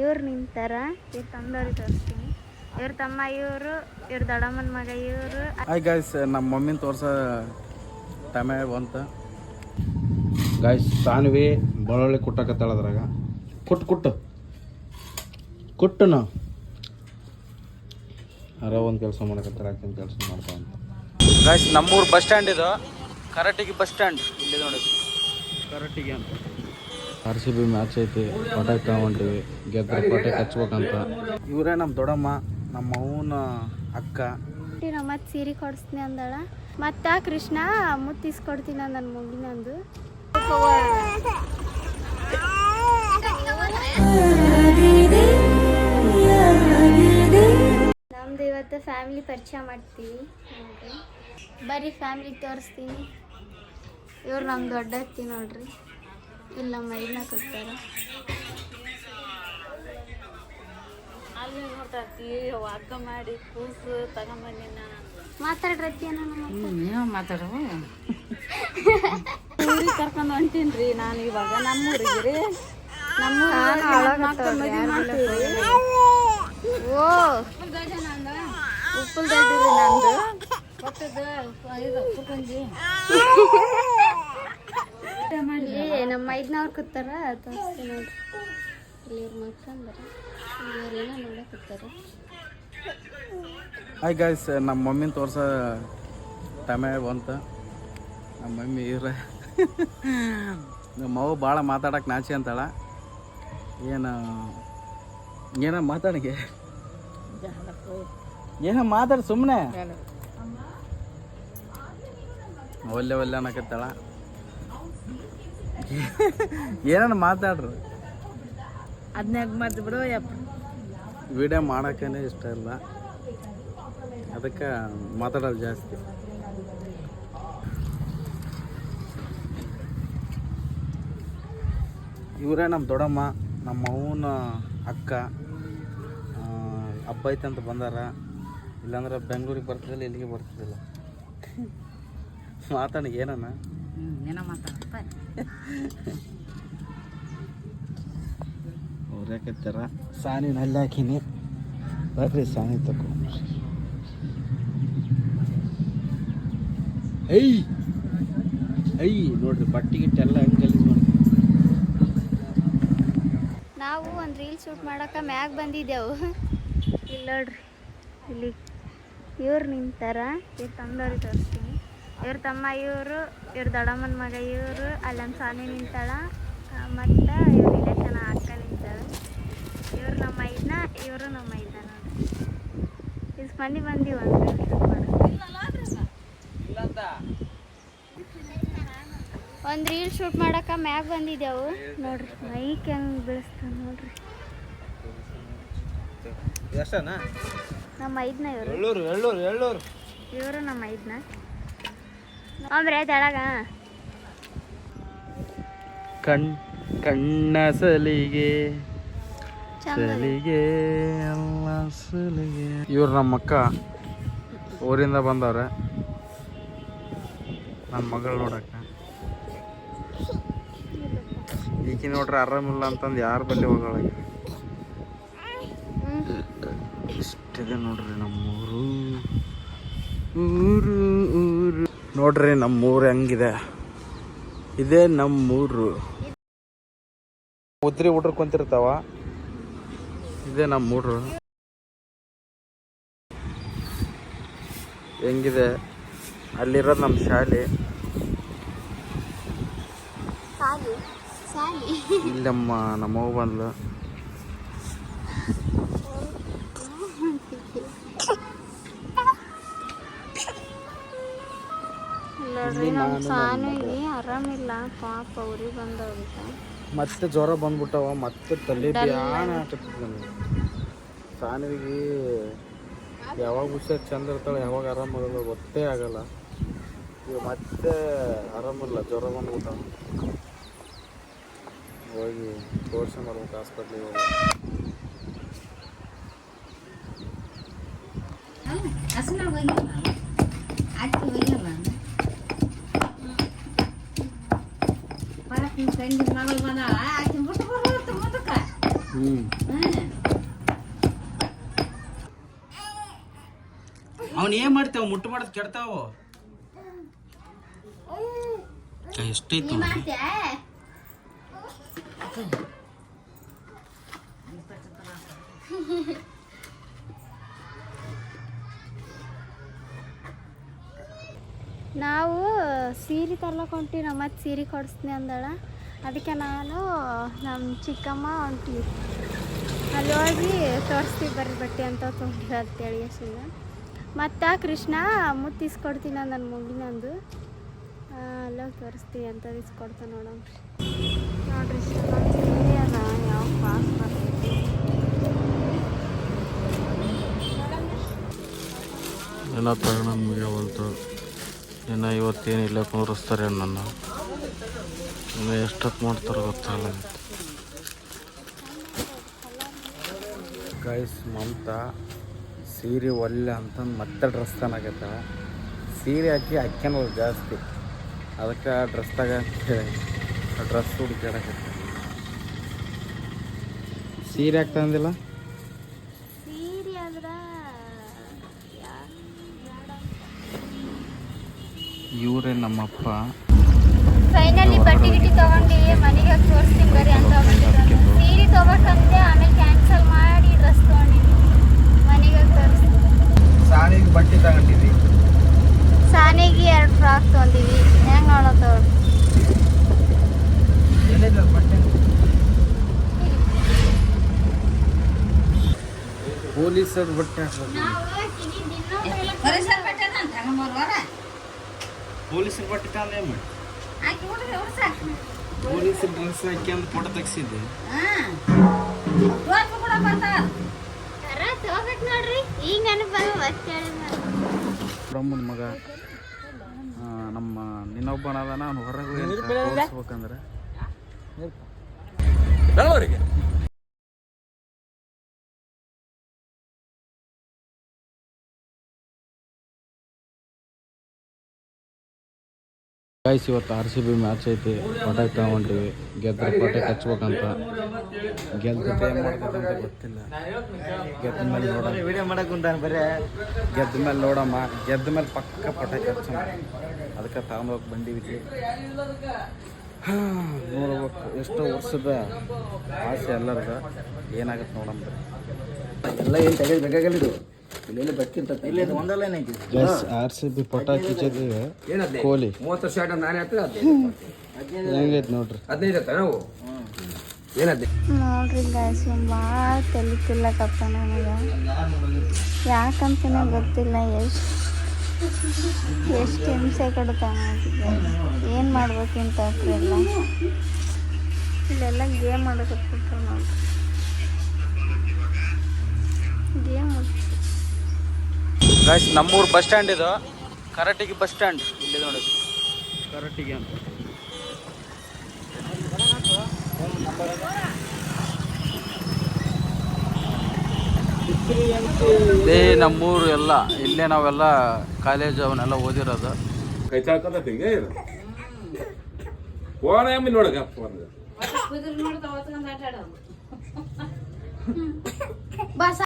ಇವ್ರು ನಿಂತಾರ ಇವ್ರ ತಂದವ್ರಿಗೆ ತೋರಿಸ್ತೀನಿ. ಇವ್ರ ತಮ್ಮ ಇವರು ಇವ್ರ ದಡಮ್ಮನ ಮಗ ಇವರು. ಹಾಯ್ ಗಾಯ್ಸ್ ನಮ್ಮ ಮಮ್ಮಿನ ತೋರ್ಸ ತಮೆ ಬಂತ. ಗಾಯ್ಸ್ ಸಾನ್ವಿ ಬೆಳ್ಳುಳ್ಳಿ ಕುಟ್ಟಕತ್ತಾಳ ಅದ್ರಾಗ. ಕುಟ್ಟು ಕುಟ್ಟು ಕುಟ್ಟು ನಾವು ಅರ ಒಂದು ಕೆಲಸ ಮಾಡಕತ್ತಾರ ಆಕಿನ ಕೆಲಸ ಮಾಡ್ತಾ ಅಂತ. ಗಾಯ್ಸ್ ನಮ್ಮೂರು ಬಸ್ ಸ್ಟ್ಯಾಂಡ್ ಇದು. Karatagi bus stand. ಇಲ್ಲಿ ನೋಡಿ. ಕರಟಿಗೆ ಅಂತ. ಆರ್ ಸಿ ಬಿ ಮ್ಯಾಚ್ ಐತಿ ಪಟಾಕಿ ತಗೊಂಡಿವಿ ಗೆದ್ರೆ ಪಟಾಕಿ ಹಚ್ಬೇಕಂತ. ಇವರೇ ನಮ್ಮ ದೊಡ್ಡಮ್ಮ ನಮ್ಮ ಅವನ ಅಕ್ಕ. ನಮ್ಮ ಮತ್ತೆ ಸೀರೆ ಕೊಡಿಸ್ತೀನಿ ಅಂದಳ. ಮತ್ತ ಕೃಷ್ಣ ಮುತ್ತಿಸ್ಕೊಡ್ತೀನಿ ನನ್ನ ಮುಗಿನಂದು ನಮ್ದು ಇವತ್ತು ಫ್ಯಾಮಿಲಿ ಪರಿಚಯ ಮಾಡ್ತೀವಿ. ಬರೀ ಫ್ಯಾಮಿಲಿ ತೋರಿಸ್ತೀನಿ. ಇವ್ರು ನಮ್ಮ ದೊಡ್ಡ ಅತ್ತಿ ನೋಡ್ರಿ. ಇಲ್ಲಿ ಮೈನ ಕೊಡ್ತಾರ. ಅಲ್ಲಿ ನೋಡ್ತಿ ಹಗ್ಗ ಮಾಡಿ ಕೂಸು ತಗೊಂಬಂದಿನ ಮಾತಾಡ್ರಿ ಅತ್ತಿ ನೀವು ಮಾತಾಡುವ ಊರಿಗೆ ಕರ್ಕೊಂಡು ಹೊಂಟೀನ್ರಿ ನಾನು ಇವಾಗ ನಮ್ಮೂರಿಗೆ ರೀ ಓ. ಉಪ್ಪಲ್ ದಡ್ಡಿರಿ ನಂದು. ಇಲ್ಲಿ ನಮ್ಮ ಐದ್ನವ್ರು ಕೂತಾರ ತೋರಿಸ್ತೀನಿ ನೋಡ್ರಿ. ಇಲ್ಲಿ ಇವ್ರ ಮಕ್ಕಂದ್ರ ಇವ್ರೇನೋ ನೋಡಕ್ ಕೂತಾರ ಹಾಯ್ ಗಾಯ್ಸ್ ನಮ್ಮ ಮಮ್ಮಿನ ತೋರ್ಸ ಟೈಮ್ ಬಂತ. ನಮ್ಮ ಮಮ್ಮಿ ಇವ್ರ. ನಮ್ಮ ಮಗು ಭಾಳ ಮಾತಾಡಕ್ಕೆ ನಾಚಿ ಅಂತಾಳ. ಏನು ಏನ ಮಾತಾಡಿಗೆ? ಏನೋ ಮಾತಾಡ ಸುಮ್ಮನೆ ಒಲ್ಲೆ ಒಲ್ಲೆ ಅನ್ನಕತ್ತಾಳ. ಏನನ್ನ ಮಾತಾಡ್ರಿ? ಅದ್ನಾಗ ಮಾತು ಬಿಡು ಯಪ್ಪ ವಿಡಿಯೋ ಮಾಡೋಕ್ಕೇ ಇಷ್ಟ ಇಲ್ಲ. ಅದಕ್ಕೆ ಮಾತಾಡೋದು ಜಾಸ್ತಿ. ಇವರೇ ನಮ್ಮ ದೊಡ್ಡಮ್ಮ ನಮ್ಮ ಅವನ ಅಕ್ಕ ಅಬ್ಬ ಹಬ್ಬ ಐತೆ ಅಂತ ಬಂದಾರ. ಇಲ್ಲಾಂದ್ರೆ ಬೆಂಗಳೂರಿಗೆ ಬರ್ತಿದ್ದಿಲ್ಲ ಇಲ್ಲಿಗೆ ಬರ್ತಿದ್ದಿಲ್ಲ. ಮಾತಾಡಿ ಏನನ್ನ ಏನೋ ಮಾತಾಡಪ್ಪ ಅವ್ರು ಯಾಕತ್ತಾರ ಸಾನಿ ನಲ್ಲಿ ಹಾಕಿನಿ ಬರ್ರಿ ಸಾನಿ ತಕೊ. ಐ! ಐ ನೋಡ್ರಿ ಬಟ್ಟೆ ಗಿಟ್ಟೆ ಎಲ್ಲ ಹೆಂಗೆ ಗಲೀಜ್ ಮಾಡಿ ನಾವು ಒಂದು ರೀಲ್ ಶೂಟ್ ಮಾಡಕ್ಕ ಮ್ಯಾಗ ಬಂದಿದ್ದೆವು. ಇಲ್ಲಿ ನೋಡ್ರಿ ಇಲ್ಲಿ ಇವ್ರು ನಿಂತಾರ ಇವ್ರ ತಂದವ್ರಿಗೆ ತೋರಿಸ್ತೀನಿ. ಇವ್ರ ತಮ್ಮ ಇವರು ಇವ್ರ ದೊಡ್ಡಮ್ಮನ ಮಗ ಇವರು ಅಲ್ಲೊಂದು ಸ್ವಾಮಿ ನಿಂತಾಳ. ಮತ್ತು ಇವ್ರ ರಿಲೇಷನ್ ಅಕ್ಕ ನಿಂತಾಳ. ಇವ್ರು ನಮ್ಮ ಐದನ ಇವರು ನಮ್ಮ ಐದನ. ನೋಡ್ರಿ ಇಷ್ಟು ಮಂದಿ ಬಂದಿ ಒಂದು ರೀಲ್ ಶೂಟ್ ಮಾಡಕ್ಕೆ ಒಂದು ರೀಲ್ ಶೂಟ್ ಮಾಡಕ್ಕೆ ಮ್ಯಾಗ ಬಂದಿದ್ದೆವು ನೋಡ್ರಿ ಮೈಕ್ ಹೆಂಗೆ ಬೀಳಿಸ್ತಾವ ನೋಡ್ರಿ. ನಮ್ಮ ಐದನ ಇವರು. ಎಳ್ಳೂರು ಎಳ್ಳೂರು ಎಳ್ಳೂರು. ಇವರು ನಮ್ಮ ಐದನ. ಅಂದ್ರೆ ತೆಳಗ ಕಣ್ ಕಣ್ಣ ಸಲಿಗೆ ಸಲಿಗೆ ಎಲ್ಲ ಸಲಿಗೆ. ಇವ್ರು ನಮ್ಮ ಅಕ್ಕ ಊರಿಂದ ಬಂದವ್ರೆ. ನಮ್ಮ ಮಗಳು ನೋಡಕ್ಕ. ಈಕಿ ನೋಡ್ರಿ ಆರಾಮಿಲ್ಲ ಅಂತಂದು ಯಾರ ಬಲ್ಲಿ ಹೋಗಳ ಇಷ್ಟಿದೆ ನೋಡ್ರಿ ನಮ್ಮೂರು. ಊರು ಊರು. ನೋಡ್ರಿ ನಮ್ಮೂರು ಹೆಂಗಿದೆ. ಇದೇ ನಮ್ಮೂರು ಉದ್ರಿ ಹುಡ್ರು ಕುಂತಿರ್ತಾವ. ಇದೇ ನಮ್ಮೂರು ಹೆಂಗಿದೆ? ಅಲ್ಲಿರೋ ನಮ್ಮ ಶಾಲೆ. ಇಲ್ಲಮ್ಮ ನಮ್ಮ ನಮ್ಮವ್ವ ಬಂದ್ಲು. ನೋಡ್ರಿ ನಮ್ಮ ಸಾನುಗೆ ಆರಾಮಿಲ್ಲ. ಪಾಪ ಅವ್ರಿಗೆ ಬಂದವ್ರಿಗೆ ಮತ್ತೆ ಜ್ವರ ಬಂದ್ಬಿಟ್ಟವ ಮತ್ತೆ ತಲೆ ಸಾನ್ವಿಗೆ ಹಾಕತ್ತದ ನನಗೆ ಸಾನಿಗೆ ಯಾವಾಗ ಹುಷಾರು ಚಂದ ಇರ್ತಾಳೆ ಯಾವಾಗ ಆರಾಮಾಗಲ್ಲ ಗೊತ್ತೇ ಆಗಲ್ಲ. ಈಗ ಮತ್ತೆ ಆರಾಮಿಲ್ಲ ಜ್ವರ ಬಂದ್ಬಿಟ್ಟವ. ಹೋಗಿ ತೋರ್ಸಿ ಮಾಡ್ಬೇಕು ಹಾಸ್ಪಿಟ್ಲಿಗೆ ಹೋಗಿ. ಹಸನ ಹೋಗಿಲ್ಲ ಅವನ್ ಏನ್ ಮಾಡ್ತೇವ? ಮುಟ್ಟು ಮಾಡೋದು ಕೆಡ್ತಾವ? ಎಷ್ಟೈತು ನಾವು ಸೀರೆ ತರ್ಲಕ್ ಹೊಂಟಿವಿ ನಮ್ಮ ಸೀರೆ ಕೊಡಿಸ್ತೀನಿ ಅಂದಳ. ಅದಕ್ಕೆ ನಾನು ನಮ್ಮ ಚಿಕ್ಕಮ್ಮ ಒಂಟಿ. ಅಲ್ಲಿ ಹೋಗಿ ತೋರಿಸ್ತೀವಿ ಬರ್ರಿ ಬಟ್ಟೆ ಅಂತ ತೊಗೊಂಡಿರ ಅಂತೇಳಿ ಅಷ್ಟಿಂದ ಮತ್ತು ಕೃಷ್ಣ ಮುತ್ತು ಇಸ್ಕೊಡ್ತೀನಿ ನನ್ನ ಮುಗಿನಂದು ಅಲ್ಲೋಗಿ ತೋರಿಸ್ತೀವಿ ಅಂತ ಇಸ್ಕೊಡ್ತಾನೆ ನೋಡೋಣ. ನೋಡ್ರಿ ಯಾವ ಪಾಸ್ ಎಲ್ಲ ತಗೊಂಡು ಮುಗಿಯವಲ್ತು ಇನ್ನು ಇವತ್ತೇನಿಲ್ಲ ಕೂರಿಸ್ತಾರೆ ನನ್ನ ಇನ್ನು ಎಷ್ಟೊತ್ತು ಮಾಡ್ತಾರೋ ಗೊತ್ತಾಗಲ್ಲ ಗೈಸ್ ಮಮತಾ ಸೀರೆ ಒಲ್ಲೆ ಅಂತಂದು ಮತ್ತೆ ಡ್ರೆಸ್ ತನ್ನಾಗತ್ತ ಸೀರೆ ಹಾಕಿ ಹಾಕ್ಯನಲ್ಲ ಜಾಸ್ತಿ. ಅದಕ್ಕೆ ಡ್ರೆಸ್ ಹೇಳಿ ಆ ಡ್ರೆಸ್ ಹುಡುಕಾಡಕತ್ತ ಸೀರೆ ಯಾಕೆ ತಂದಿಲ್ಲ ಇವರೇ ನಮ್ಮಪ್ಪ ಫೈನಲಿ ಬಟ್ಟೆ ಗಿಟ್ಟಿ ತಗೊಂಡು ಮನೆಗೆ ತೋರಿಸ್ತೀನಿ ಬರೀ ಅಂತ ಸೀರೆ ತೊಗೋಬೇಕಂತೆ ಆಮೇಲೆ ಕ್ಯಾನ್ಸಲ್ ಮಾಡಿ ಡ್ರೆಸ್ ತೊಗೊಂಡಿನಿ ಮನೆಗೆ ತೋರಿಸ್ತೀನಿ. ಸಾರಿಗೆ ಬಟ್ಟೆ ತಗೊಂಡಿದ್ವಿ ಸಾನಿಗೆ ಎರಡು ಫ್ರಾಕ್ ತೊಗೊಂಡಿವಿ ಹೆಂಗೆ ನೋಡೋದು ಪೊಲೀಸರ ಬಟ್ಟೆ ಪರಿಸರ ಬಟ್ಟೆ ಪೊಲೀಸರ ಬಟ್ಟೆ ತಂದೆ ಮಾಡಿ ಪೊಲೀಸರ ಡ್ರೆಸ್ ಹಾಕಿ ಅಂತ ಫೋಟೋ ತೆಗ್ಸಿದ್ದೆ. ಹಾಂ. ಮಗ ನಮ್ಮ ಬರ್ತಾವ ನಾನು ನೋಡ್ರಿ ಹೋಗಿ ನೆನಪು ಬಂದು ಗಾಯ್ಸ್ ಇವತ್ತು ಆರ್ ಸಿ ಬಿ ಮ್ಯಾಚ್ ಐತಿ. ಪಟಾಕಿ ತಗೊಂಡಿವಿ. ಗೆದ್ದರೆ ಪಟಾಕಿ ಹಚ್ಬೇಕಂತ. ಗೆದ್ದ ಮಾಡ್ಬೇಕಂತ ಗೊತ್ತಿಲ್ಲ. ಗೆದ್ದ ಮೇಲೆ ನೋಡೋಣ. ವಿಡಿಯೋ ಮಾಡಕ್ಕೆ ಕುಂತಾನೆ ಬರೇ. ಗೆದ್ದ ಮೇಲೆ ನೋಡಮ್ಮ ಗೆದ್ದ ಮೇಲೆ ಪಕ್ಕ ಪಟಾಕಿ ಹಚ್ಚೋಣ ಅದಕ್ಕೆ ತಗೊಂಡೋಗಿ ಬಂದೀವಿ ನೋಡ್ಬೇಕು. ಎಷ್ಟೋ ವರ್ಷದ ಆಸೆ ಎಲ್ಲರದ. ಏನಾಗುತ್ತೆ ನೋಡಮ್ಮ ಎಲ್ಲ ಏನು ತೆಗೆದು ಬೇಕಾಗಲ್ಲಿದು ಬೆಕ್ಕಿಂತ ಇಲ್ಲಿ ಒಂದಲ್ಲ ಏನೈತಿ? ಆರ್ ಸಿ ಬಿ ಪಟಾಕಿ ಜೊತೆಗೆ ಏನದ್ದೆ ಕೋಹ್ಲಿ ಮೂವತ್ತು ವರ್ಷ ಆಟ ನಾನೇ ಹತ್ತಿರ ಹದಿನೈದು ಹೆಂಗೈತೆ ನೋಡ್ರಿ. ಹದಿನೈದು ಹತ್ತ ನಾವು? ಏನದ್ದೆ ನೋಡ್ರಿ ಗಾಯ್ಸ್ ಭಾಳ ತಲೆ ತಿಲ್ಲಕಪ್ಪ ನನಗೆ. ಯಾಕಂತನೇ ಗೊತ್ತಿಲ್ಲ ಎಷ್ಟು ಎಷ್ಟು ಹಿಂಸೆ ಕೊಡ್ತಾನೆ ಏನು ಮಾಡ್ಬೇಕಿಂತ ಎಲ್ಲ ಇಲ್ಲೆಲ್ಲ ಗೇಮ್ ಆಡಕತ್ಬಿಟ್ರು ನೋಡ್ರಿ. ಗಾಯ್ಸ್ ನಮ್ಮೂರು ಬಸ್ ಸ್ಟ್ಯಾಂಡ್ ಇದು. ಕರಟಿಗೆ ಬಸ್ ಸ್ಟ್ಯಾಂಡ್ ಇಲ್ಲಿ ನೋಡಿ. ಕರಟಿಗೆ ಅಂತ. ಇದೇ ನಮ್ಮೂರು ಎಲ್ಲ. ಇಲ್ಲೇ ನಾವೆಲ್ಲ ಕಾಲೇಜ್ ಅವನ್ನೆಲ್ಲ ಓದಿರೋದು. ಕೈ ಇದು. ಫೋನ್ ಫೋನ್ ಆಡೋದು ಬಸ್